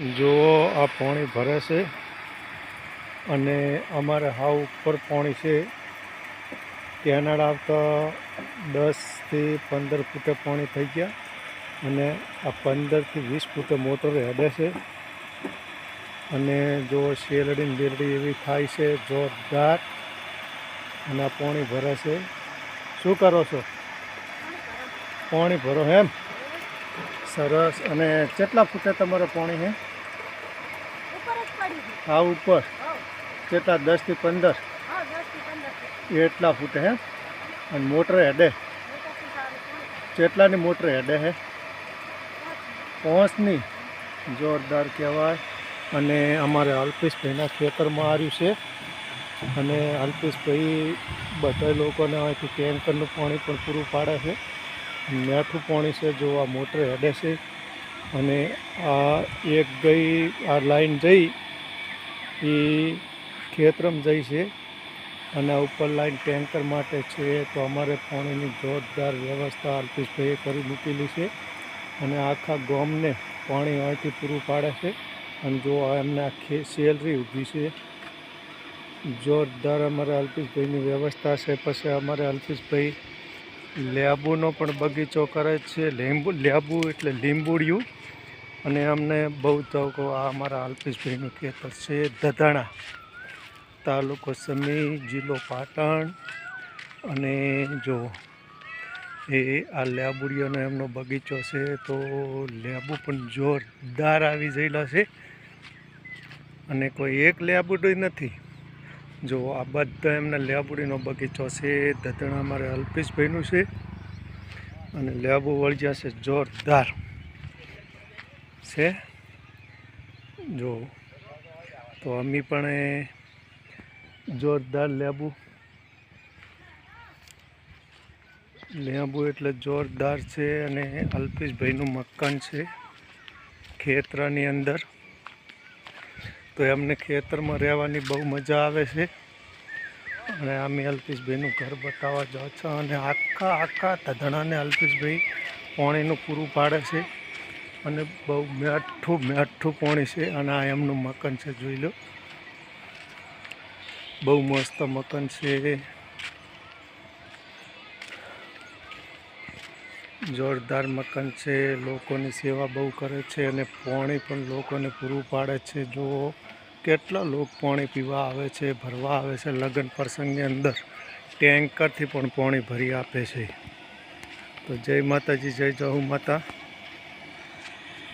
જુઓ, આ પાણી ભરે છે અને અમારે હાવ ઉપર પાણી છે. કેનાળ આવતા દસથી પંદર ફૂટે પાણી થઈ ગયા અને આ પંદરથી વીસ ફૂટે મોટર હેડે છે. અને જો શેરડી બેરડી એવી થાય છે, જોરદાર. અને આ પાણી ભરે છે. શું કરો છો? પાણી ભરો એમ? સરસ. અને કેટલા ફૂટે તમારે પાણી ગયું આ ઉપર કેટલા દસથી પંદર? એટલા દસથી પંદર ફૂટ એટલા ફૂટે હે? અને મોટર હેડે? કેટલાની મોટર હેડે હે. પાંચની. જોરદાર કહેવાય. અને અમારે અલ્પેશભાઈના ખેતરમાં આવ્યું છે. અને અલ્પેશભાઈ બધા લોકોને અહીંથી ટેન્કરનું પાણી પણ પૂરું પાડે છે. મેઠું પાણી છે જો આ મોટર હેડે છે. અને આ એક ગઈ આ લાઈન જઈ એ ખેતરમાં જાય છે અને ઉપર લાઈન ટેન્કર માટે છે, તો અમારે પાણીની જોરદાર વ્યવસ્થા અલ્પેશભાઈએ કરી મૂકેલી છે અને આખા ગામને પાણી અહીંથી પૂરું પાડે છે અને જો એમને સેલરી ઊભી છે. જોરદાર અમારે અલ્પેશભાઈની વ્યવસ્થા છે, પછી અમારે અલ્પેશભાઈ લેબુનો પણ બગીચો કરે છે, લીંબુ, લેબુ એટલે લીંબુડિયું અને અમને બહુ તકો આ અમારા અલ્પેશભાઈનું ખેતર છે ધધાણા તાલુકો સમી, જિલ્લો પાટણ. અને જો એ આ લેબુડીઓનો એમનો બગીચો છે, તો લેબુ પણ જોરદાર આવી ગયેલા છે. અને કોઈ એક લેબુડી નથી. જો આ બધા એમના લેબુડીનો બગીચો છે ધધણા અમારે અલ્પેશભાઈનું છે. અને લેબુ વળગ્યા છે, જોરદાર. છે. જો, તો અમી પણ જોરદાર લેબુ. લેબુ એટલે જોરદાર છે અને અલ્પેશભાઈનું મકાન છે ખેતરાની અંદર. તો એમને ખેતરમાં રહેવાની બહુ મજા આવે છે. અને અમે અલ્પેશભાઈનું ઘર બતાવવા જાઉં છો અને આખા આખા ધધણાને અલ્પેશભાઈ પાણીનું પૂરું પાડે છે. અને બહુ મીઠું મીઠું પાણી છે અને આ એમનું મકાન છે, જોઈ લો. બહુ મસ્ત મકાન છે. જોરદાર મકાન છે, લોકોની સેવા બહુ કરે છે અને પાણી પણ લોકોને પૂરું પાડે છે. જો કેટલા લોકો પાણી પીવા આવે છે, ભરવા આવે છે, લગ્ન પ્રસંગની અંદર ટેન્કરથી પણ પાણી ભરી આપે છે. તો જય માતાજી, જય જહુ માતા.